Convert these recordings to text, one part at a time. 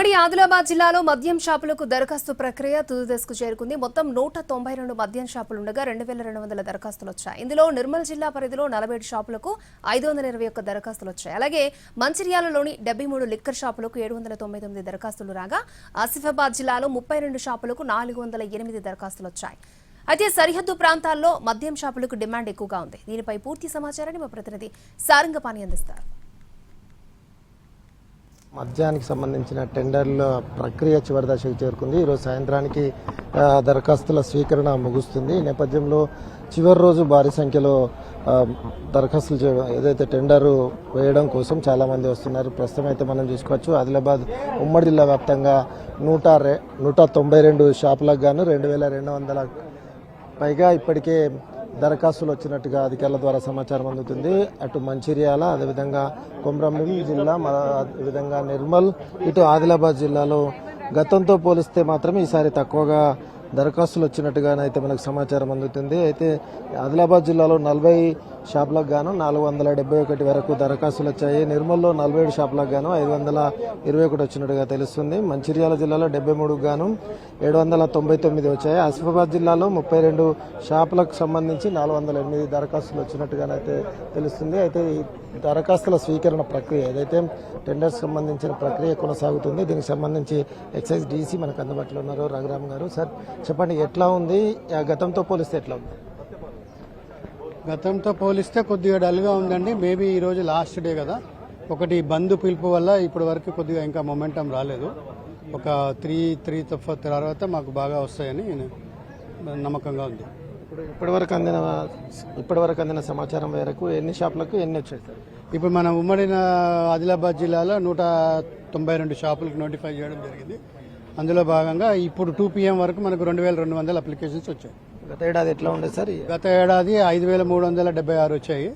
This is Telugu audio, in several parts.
ఇప్పటి ఆదిలాబాద్ జిల్లాలో మద్యం షాపులకు దరఖాస్తు ప్రక్రియ తుది దశకు చేరుకుంది. మొత్తం నూట తొంభై రెండు మద్యం షాపులుండగా రెండు వేల రెండు వందల దరఖాస్తులు వచ్చాయి. ఇందులో నిర్మల్ జిల్లా పరిధిలో నలభై ఏడు షాపులకు ఐదు వందల ఇరవై ఒక్క దరఖాస్తులు వచ్చాయి. అలాగే మంచిర్యాలలోని డెబ్బై మూడు లిక్కర్ షాపులకు ఏడు వందల తొంభై తొమ్మిది దరఖాస్తులు రాగా ఆసిఫాబాద్ జిల్లాలో ముప్పై రెండు షాపులకు నాలుగు వందల ఎనిమిది దరఖాస్తులు వచ్చాయి. అయితే సరిహద్దు ప్రాంతాల్లో మద్యం షాపులకు డిమాండ్ ఎక్కువగా ఉంది. దీనిపై పూర్తి సమాచారాన్ని మా ప్రతినిధి సారంగపాణి అందిస్తారు. మద్యానికి సంబంధించిన టెండర్ల ప్రక్రియ చివరి దశకు చేరుకుంది. ఈరోజు సాయంత్రానికి దరఖాస్తుల స్వీకరణ ముగుస్తుంది. ఈ నేపథ్యంలో చివరి రోజు భారీ సంఖ్యలో దరఖాస్తులు చేయడం ఏదైతే టెండర్ వేయడం కోసం చాలామంది వస్తున్నారు. ప్రస్తుతం అయితే మనం చూసుకోవచ్చు. ఆదిలాబాద్ ఉమ్మడి జిల్లా వ్యాప్తంగా నూట రె నూట తొంభై రెండు షాపులకు గాను రెండు వేల రెండు వందల పైగా ఇప్పటికే దరఖాస్తులు వచ్చినట్టుగా అధికారుల ద్వారా సమాచారం అందుతుంది. అటు మంచిర్యాల అదేవిధంగా కొమరంభీం జిల్లా అదేవిధంగా నిర్మల్ ఇటు ఆదిలాబాద్ జిల్లాలో గతంతో పోలిస్తే మాత్రం ఈసారి తక్కువగా దరఖాస్తులు వచ్చినట్టుగానైతే మనకు సమాచారం అందుతుంది. అయితే ఆదిలాబాద్ జిల్లాలో నలభై షాపులకు గాను నాలుగు వందల డెబ్బై ఒకటి వరకు దరఖాస్తులు వచ్చాయి. నిర్మల్లో నలభై ఏడు షాపులకు గాను ఐదు వందల ఇరవై ఒకటి వచ్చినట్టుగా తెలుస్తుంది. మంచిర్యాల జిల్లాలో డెబ్బై మూడుకు గాను ఏడు వందల తొంభై తొమ్మిది వచ్చాయి. ఆసిఫాబాద్ జిల్లాలో ముప్పై రెండు షాపులకు సంబంధించి నాలుగు వందల ఎనిమిది దరఖాస్తులు వచ్చినట్టుగానైతే తెలుస్తుంది. అయితే ఈ దరఖాస్తుల స్వీకరణ ప్రక్రియ ఏదైతే టెండర్స్ సంబంధించిన ప్రక్రియ కొనసాగుతుంది దీనికి సంబంధించి ఎక్సైజ్ డీసీ మనకు అందుబాటులో ఉన్నారు. రఘురామ్ గారు సార్ చెప్పండి ఎట్లా ఉంది? ఆ గతంతో పోలిస్తే ఎట్లా ఉంది? గతంతో పోలిస్తే కొద్దిగా డల్గా ఉందండి. మేబీ ఈరోజు లాస్ట్ డే కదా. ఒకటి బంద్ పిలుపు వల్ల ఇప్పటి వరకు కొద్దిగా ఇంకా మొమెంటం రాలేదు. ఒక త్రీ త్రీ తర్వాత మాకు బాగా వస్తాయని నమ్మకంగా ఉంది. ఇప్పుడు ఇప్పటివరకు అందిన ఇప్పటివరకు అందిన సమాచారం మేరకు ఎన్ని షాపులకు ఎన్ని వచ్చాయి సార్? ఇప్పుడు మన ఉమ్మడి ఆదిలాబాద్ జిల్లాలో నూట తొంభై రెండు షాపులకు నోటిఫై చేయడం జరిగింది. అందులో భాగంగా ఇప్పుడు టూ పిఎం వరకు మనకు రెండు వేల రెండు వందల అప్లికేషన్స్ వచ్చాయి. గత ఏడాది ఎట్లా ఉండేది సార్? గత ఏడాది ఐదు వేల మూడు వందల డెబ్బై ఆరు వచ్చాయి.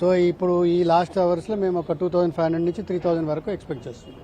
సో ఇప్పుడు ఈ లాస్ట్ అవర్స్లో మేము ఒక టూ థౌజండ్ ఫైవ్ హండ్రెడ్ నుంచి త్రీ థౌజండ్ వరకు ఎక్స్పెక్ట్ చేస్తున్నాం.